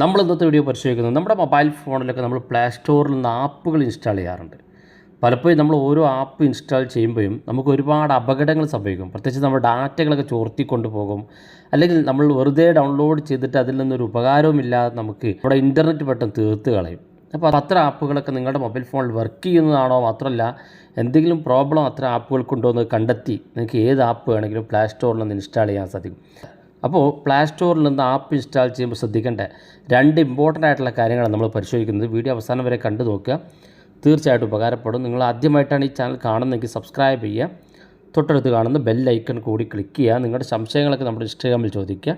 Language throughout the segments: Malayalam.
നമ്മൾ ഇന്നത്തെ വീഡിയോ പരിശോധിക്കുന്നത് നമ്മുടെ മൊബൈൽ ഫോണിലൊക്കെ നമ്മൾ പ്ലേ സ്റ്റോറിൽ നിന്ന് ആപ്പുകൾ ഇൻസ്റ്റാൾ ചെയ്യാറുണ്ട്. പലപ്പോഴും നമ്മൾ ഓരോ ആപ്പ് ഇൻസ്റ്റാൾ ചെയ്യുമ്പോഴും നമുക്ക് ഒരുപാട് അപകടങ്ങൾ സംഭവിക്കും. പ്രത്യേകിച്ച് നമ്മുടെ ഡാറ്റകളൊക്കെ ചോർത്തിക്കൊണ്ട് പോകും. അല്ലെങ്കിൽ നമ്മൾ വെറുതെ ഡൗൺലോഡ് ചെയ്തിട്ട് അതിൽ നിന്നൊരു ഉപകാരവുമില്ലാതെ നമുക്ക് നമ്മുടെ ഇന്റർനെറ്റ് പെട്ടെന്ന് തീർത്ത് കളയും. അപ്പോൾ അത്ര ആപ്പുകളൊക്കെ നിങ്ങളുടെ മൊബൈൽ ഫോണിൽ വർക്ക് ചെയ്യുന്നതാണോ മാത്രമല്ല എന്തെങ്കിലും പ്രോബ്ലം അത്ര ആപ്പുകൾക്കുണ്ടോ എന്ന് കണ്ടെത്തി നിങ്ങൾക്ക് ഏത് ആപ്പ് വേണമെങ്കിലും പ്ലേ സ്റ്റോറിൽ നിന്ന് ഇൻസ്റ്റാൾ ചെയ്യാൻ സാധിക്കും. അപ്പോൾ പ്ലേ സ്റ്റോറിൽ നിന്ന് ആപ്പ് ഇൻസ്റ്റാൾ ചെയ്യുമ്പോൾ ശ്രദ്ധിക്കേണ്ട രണ്ട് ഇമ്പോർട്ടന്റ് ആയിട്ടുള്ള കാര്യങ്ങളാണ് നമ്മൾ പരിശോധിക്കുന്നത്. വീഡിയോ അവസാനം വരെ കണ്ടു നോക്കുക. തീർച്ചയായിട്ടും ഉപകാരപ്പെടും. നിങ്ങൾ ആദ്യമായിട്ടാണ് ഈ ചാനൽ കാണുന്നതെങ്കിൽ സബ്സ്ക്രൈബ് ചെയ്യുക. തൊട്ടടുത്ത് കാണുന്ന ബെൽ ഐക്കൺ കൂടി ക്ലിക്ക് ചെയ്യുക. നിങ്ങളുടെ സംശയങ്ങളൊക്കെ നമ്മുടെ ഇൻസ്റ്റാഗ്രാമിൽ ചോദിക്കുക.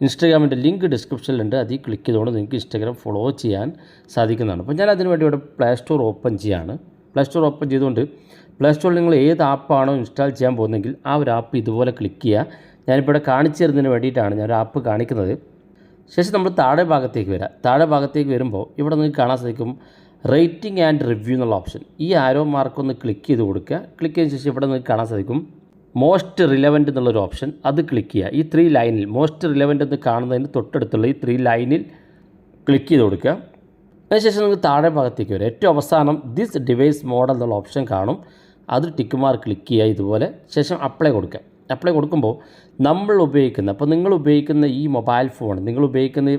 ഇൻസ്റ്റാഗ്രാമിന്റെ ലിങ്ക് ഡിസ്ക്രിപ്ഷനിലുണ്ട് അതിൽ ക്ലിക്ക് ചെയ്തുകൊണ്ട് നിങ്ങൾക്ക് ഇൻസ്റ്റാഗ്രാം ഫോളോ ചെയ്യാൻ സാധിക്കുന്നതാണ്. അപ്പോൾ ഞാൻ അതിനുവേണ്ടി ഇവിടെ പ്ലേ സ്റ്റോർ ഓപ്പൺ ചെയ്യാണ്. പ്ലേ സ്റ്റോർ ഓപ്പൺ ചെയ്തുകൊണ്ട് പ്ലേ സ്റ്റോറിൽ നിങ്ങൾ ഏത് ആപ്പാണോ ഇൻസ്റ്റാൾ ചെയ്യാൻ പോകുന്നതെങ്കിൽ ആ ഒരു ആപ്പ് ഇതുപോലെ ക്ലിക്ക് ചെയ്യുക. ഞാനിപ്പോൾ ഇവിടെ കാണിച്ചു തരുന്നതിന് വേണ്ടിയിട്ടാണ് ഞാൻ ഒരു ആപ്പ് കാണിക്കുന്നത്. ശേഷം നമ്മൾ താഴെ ഭാഗത്തേക്ക് വരാം. താഴെ ഭാഗത്തേക്ക് വരുമ്പോൾ ഇവിടെ നിങ്ങൾക്ക് കാണാൻ സാധിക്കും റേറ്റിംഗ് ആൻഡ് റിവ്യൂ എന്നുള്ള ഓപ്ഷൻ ഈ ആരോ മാർക്ക് ഒന്ന് ക്ലിക്ക് ചെയ്ത് കൊടുക്കുക. ക്ലിക്ക് ചെയ്ത ശേഷം ഇവിടെ നിങ്ങൾക്ക് കാണാൻ സാധിക്കും മോസ്റ്റ് റിലവന്റ് എന്നുള്ളൊരു ഓപ്ഷൻ അത് ക്ലിക്ക് ചെയ്യുക. ഈ ത്രീ ലൈനിൽ മോസ്റ്റ് റിലവന്റ് എന്ന് കാണുന്നതിന് തൊട്ടടുത്തുള്ള ഈ ത്രീ ലൈനിൽ ക്ലിക്ക് ചെയ്ത് കൊടുക്കുക. അതിനുശേഷം നിങ്ങൾക്ക് താഴെ ഭാഗത്തേക്ക് വരും. ഏറ്റവും അവസാനം ദിസ് ഡിവൈസ് മോഡൽ എന്നുള്ള ഓപ്ഷൻ കാണും. അത് ടിക്ക് മാർക്ക് ക്ലിക്ക് ചെയ്യുക ഇതുപോലെ. ശേഷം അപ്ലൈ കൊടുക്കുക. അപ്ലൈ കൊടുക്കുമ്പോൾ നമ്മൾ ഉപയോഗിക്കുന്ന അപ്പോൾ നിങ്ങൾ ഉപയോഗിക്കുന്ന ഈ മൊബൈൽ ഫോൺ നിങ്ങൾ ഉപയോഗിക്കുന്ന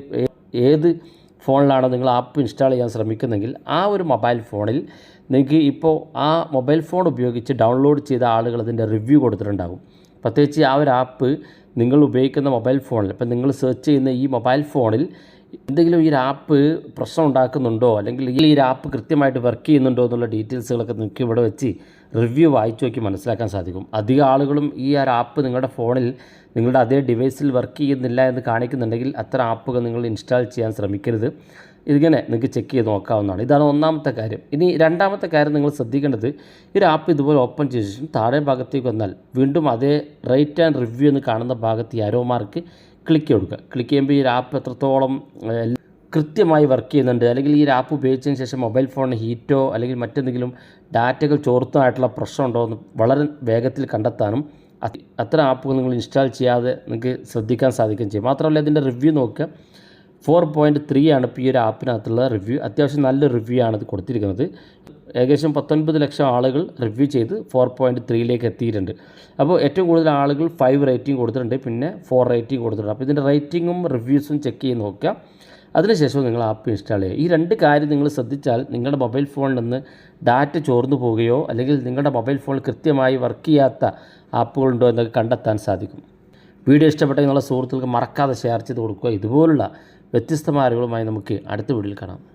ഏത് ഫോണിലാണോ നിങ്ങൾ ആപ്പ് ഇൻസ്റ്റാൾ ചെയ്യാൻ ശ്രമിക്കുന്നതെങ്കിൽ ആ ഒരു മൊബൈൽ ഫോണിൽ നിങ്ങൾക്ക് ഇപ്പോൾ ആ മൊബൈൽ ഫോൺ ഉപയോഗിച്ച് ഡൗൺലോഡ് ചെയ്ത ആളുകൾ അതിന്റെ റിവ്യൂ കൊടുത്തിട്ടുണ്ടാകും. പ്രത്യേകിച്ച് ആ ഒരു ആപ്പ് നിങ്ങൾ ഉപയോഗിക്കുന്ന മൊബൈൽ ഫോണിൽ ഇപ്പം നിങ്ങൾ സെർച്ച് ചെയ്യുന്ന ഈ മൊബൈൽ ഫോണിൽ എന്തെങ്കിലും ഈ ആപ്പ് പ്രശ്നം ഉണ്ടാക്കുന്നുണ്ടോ? അല്ലെങ്കിൽ ഈ ആപ്പ് കൃത്യമായിട്ട് വർക്ക് ചെയ്യുന്നുണ്ടോ എന്നുള്ള ഡീറ്റെയിൽസുകളൊക്കെ നിങ്ങൾക്ക് ഇവിടെ വെച്ച് റിവ്യൂ വായിച്ചു നോക്കി മനസ്സിലാക്കാൻ സാധിക്കും. അധികം ആളുകളും ഈ ഒരു ആപ്പ് നിങ്ങളുടെ ഫോണിൽ നിങ്ങളുടെ അതേ ഡിവൈസിൽ വർക്ക് ചെയ്യുന്നില്ല എന്ന് കാണിക്കുന്നുണ്ടെങ്കിൽ അത്ര ആപ്പുകൾ നിങ്ങൾ ഇൻസ്റ്റാൾ ചെയ്യാൻ ശ്രമിക്കരുത്. ഇതിങ്ങനെ നിങ്ങൾക്ക് ചെക്ക് ചെയ്ത് നോക്കാവുന്നതാണ്. ഇതാണ് ഒന്നാമത്തെ കാര്യം. ഇനി രണ്ടാമത്തെ കാര്യം നിങ്ങൾ ശ്രദ്ധിക്കേണ്ടത് ഈ ആപ്പ് ഇതുപോലെ ഓപ്പൺ ചെയ്ത ശേഷം താഴെ ഭാഗത്തേക്ക് വന്നാൽ വീണ്ടും അതേ റേറ്റ് ആൻഡ് റിവ്യൂ എന്ന് കാണുന്ന ഭാഗത്ത് ഈ ആരോ മാർക്ക് ക്ലിക്ക് കൊടുക്കുക. ക്ലിക്ക് ചെയ്യുമ്പോൾ ഈ ആപ്പ് എത്രത്തോളം കൃത്യമായി വർക്ക് ചെയ്യുന്നുണ്ട്. അല്ലെങ്കിൽ ഈ ആപ്പ് ഉപയോഗിച്ചതിന് ശേഷം മൊബൈൽ ഫോണിന് ഹീറ്റോ അല്ലെങ്കിൽ മറ്റെന്തെങ്കിലും ഡാറ്റകൾ ചോർത്തുമായിട്ടുള്ള പ്രശ്നമുണ്ടോ എന്ന് വളരെ വേഗത്തിൽ കണ്ടെത്താനും അത് അത്തരം ആപ്പുകൾ നിങ്ങൾ ഇൻസ്റ്റാൾ ചെയ്യാതെ നിങ്ങൾക്ക് ശ്രദ്ധിക്കാൻ സാധിക്കുകയും ചെയ്യും. മാത്രമല്ല ഇതിന്റെ റിവ്യൂ നോക്കുക. ഫോർ പോയിന്റ് ത്രീ ആണ് ഇപ്പോൾ ഈ ഒരു ആപ്പിനകത്തുള്ള റിവ്യൂ. അത്യാവശ്യം നല്ല റിവ്യൂ ആണ് ഇത് കൊടുത്തിരിക്കുന്നത്. ഏകദേശം പത്തൊൻപത് ലക്ഷം ആളുകൾ റിവ്യൂ ചെയ്ത് ഫോർ പോയിന്റ് ത്രീയിലേക്ക് എത്തിയിട്ടുണ്ട്. അപ്പോൾ ഏറ്റവും കൂടുതൽ ആളുകൾ ഫൈവ് റേറ്റിംഗ് കൊടുത്തിട്ടുണ്ട്. പിന്നെ ഫോർ റേറ്റിംഗ് കൊടുത്തിട്ടുണ്ട്. അപ്പോൾ ഇതിന്റെ റേറ്റിങ്ങും റിവ്യൂസും ചെക്ക് ചെയ്ത് നോക്കുക. അതിനുശേഷം നിങ്ങൾ ആപ്പ് ഇൻസ്റ്റാൾ ചെയ്യുക. ഈ രണ്ട് കാര്യം നിങ്ങൾ ശ്രദ്ധിച്ചാൽ നിങ്ങളുടെ മൊബൈൽ ഫോണിൽ നിന്ന് ഡാറ്റ ചോർന്നു പോവുകയോ അല്ലെങ്കിൽ നിങ്ങളുടെ മൊബൈൽ ഫോൺ കൃത്യമായി വർക്ക് ചെയ്യാത്ത ആപ്പുകളുണ്ടോ എന്നൊക്കെ കണ്ടെത്താൻ സാധിക്കും. വീഡിയോ ഇഷ്ടപ്പെട്ടെങ്കിൽ നിങ്ങളുടെ സുഹൃത്തുക്കൾക്ക് മറക്കാതെ ഷെയർ ചെയ്ത് കൊടുക്കുക. ഇതുപോലുള്ള വ്യത്യസ്തമായ അറിവുകളുമായി നമുക്ക് അടുത്ത വീഡിയോയിൽ കാണാം.